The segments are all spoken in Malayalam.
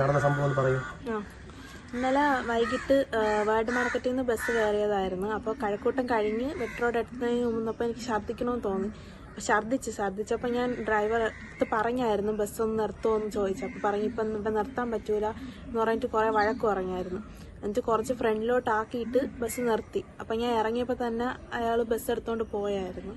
നടന്ന സംഭവം എന്ന് പറയൂ. ഇന്നലെ വൈകിട്ട് വേൾഡ് വാർഡ് മാർക്കറ്റിൽ നിന്ന് ബസ് കയറിയതായിരുന്നു. അപ്പോൾ കഴക്കൂട്ടം കഴിഞ്ഞ് മെട്രോയുടെ അടുത്തുനിന്ന് മുന്നപ്പോൾ എനിക്ക് ഛർദ്ദിക്കണമെന്ന് തോന്നി. ഛർദ്ദിച്ച് ഛർദ്ദിച്ചപ്പോൾ ഞാൻ ഡ്രൈവർ അടുത്ത് പറഞ്ഞായിരുന്നു ബസ് ഒന്ന് നിർത്തുമോ എന്ന് ചോദിച്ചു. അപ്പോൾ പറഞ്ഞു ഇപ്പം ഇപ്പം നിർത്താൻ പറ്റൂല എന്ന് പറഞ്ഞിട്ട് കുറേ വഴക്ക് പറഞ്ഞായിരുന്നു. എന്നിട്ട് കുറച്ച് ഫ്രണ്ടിലോട്ട് ആക്കിയിട്ട് ബസ് നിർത്തി. അപ്പം ഞാൻ ഇറങ്ങിയപ്പോൾ തന്നെ അയാൾ ബസ് എടുത്തുകൊണ്ട് പോയായിരുന്നു.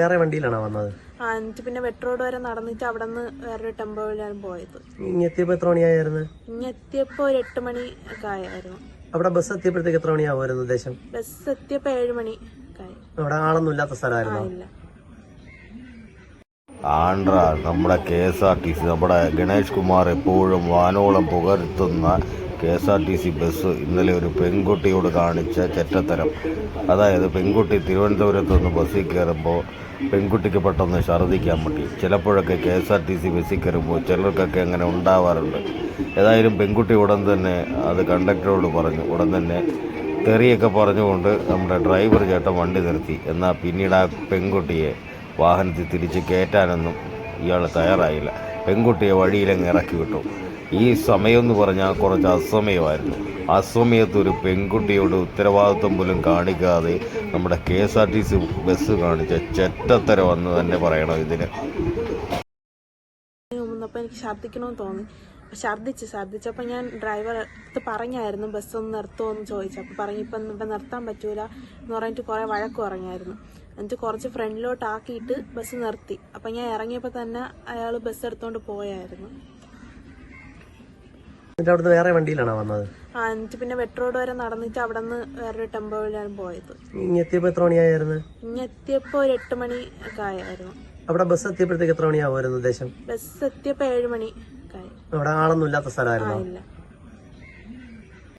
വേറെ വണ്ടിയിലാണോ വന്നത്? എന്നിട്ട് പിന്നെ മെട്രോഡ് വരെ നടന്നിട്ട് അവിടെ നിന്ന് വേറൊരു ടെമ്പോയിലാണ് പോയത്. ഇങ്ങെത്തിയപ്പോ എത്ര മണിയായിരുന്നു? ഇങ്ങെത്തിയപ്പോ ഒരു എട്ട് മണി ഒക്കെ ആയായിരുന്നു. അവിടെ ബസ് എത്തിയപ്പോഴത്തേക്ക് എത്ര മണിയാവുമായിരുന്നു ഉദ്ദേശം? ബസ് എത്തിയപ്പോ ഏഴ് മണി അവിടെ ആളൊന്നും ഇല്ലാത്ത സ്ഥലമായിരുന്നു? ഇല്ല. ആന്ധ്ര നമ്മുടെ K S R T C നമ്മുടെ ഗണേഷ് കുമാർ എപ്പോഴും വാനോളം പുകഴ്ത്തുന്ന K S R T C bus ഇന്നലെ ഒരു പെൺകുട്ടിയോട് കാണിച്ച ചെറ്റത്തരം. അതായത് പെൺകുട്ടി തിരുവനന്തപുരത്ത് നിന്ന് ബസ്സിൽ കയറുമ്പോൾ പെൺകുട്ടിക്ക് പെട്ടെന്ന് ഛർദ്ദിക്കാൻ പറ്റി. ചിലപ്പോഴൊക്കെ K S R T C ബസ്സിൽ കയറുമ്പോൾ ചിലർക്കൊക്കെ അങ്ങനെ ഉണ്ടാവാറുണ്ട്. ഏതായാലും പെൺകുട്ടി ഉടൻ തന്നെ അത് കണ്ടക്ടറോട് പറഞ്ഞു. ഉടൻ തന്നെ തെറിയൊക്കെ പറഞ്ഞുകൊണ്ട് നമ്മുടെ ഡ്രൈവർ ചേട്ടൻ വണ്ടി നിർത്തി. എന്നാൽ പിന്നീട് ആ പെൺകുട്ടിയെ വാഹനത്തിൽ തിരിച്ച് കയറ്റാനൊന്നും ഇയാൾ തയ്യാറായില്ല. പെൺകുട്ടിയെ വഴിയിലങ്ങ് ഇറക്കി വിട്ടു. ഈ സമയം എന്ന് പറഞ്ഞാൽ കുറച്ച് അസമയമായിരുന്നു. അസമയത്ത് സമയത്ത് ഒരു പെൺകുട്ടിയോട് ഉത്തരവാദിത്വം പോലും കാണിക്കാതെ നമ്മുടെ K S R T C bus കാണിച്ച ചെറ്റത്തരമെന്ന് തന്നെ പറയണം ഇതിന്. എനിക്ക് ഛർദ്ദിക്കണമെന്ന് തോന്നി. ഛർദ്ദിച്ച് ഛർദ്ദിച്ചപ്പോൾ ഞാൻ ഡ്രൈവർ അടുത്ത് പറഞ്ഞായിരുന്നു ബസ് ഒന്ന് നിർത്തുമോ എന്ന് ചോദിച്ചു. അപ്പോൾ പറഞ്ഞു ഇപ്പം ഇപ്പം നിർത്താൻ പറ്റൂല എന്ന് പറഞ്ഞിട്ട് കുറേ വഴക്ക് പറഞ്ഞായിരുന്നു. എന്നിട്ട് കുറച്ച് ഫ്രണ്ടിലോട്ട് ആക്കിയിട്ട് ബസ് നിർത്തി. അപ്പം ഞാൻ ഇറങ്ങിയപ്പോൾ തന്നെ അയാൾ ബസ് എടുത്തുകൊണ്ട് പോയായിരുന്നു. വേറെ വണ്ടിയിലാണോ വന്നത്? ആ എന്നിട്ട് പിന്നെ മെട്രോഡ് വരെ നടന്നിട്ട് അവിടെ നിന്ന് വേറൊരു ടെമ്പോയിലാണ് പോയത്. ഇങ്ങെത്തിയപ്പോ എത്ര മണിയായിരുന്നു? ഇങ്ങെത്തിയപ്പോ ഒരു എട്ട് മണി ഒക്കെ ആയായിരുന്നു. അവിടെ ബസ് എത്തിയപ്പോഴത്തേക്ക് എത്ര മണിയാവുമായിരുന്നു ഉദ്ദേശം? ബസ് എത്തിയപ്പോ ഏഴ് മണി അവിടെ ആളൊന്നും ഇല്ലാത്ത സ്ഥലമായിരുന്നു?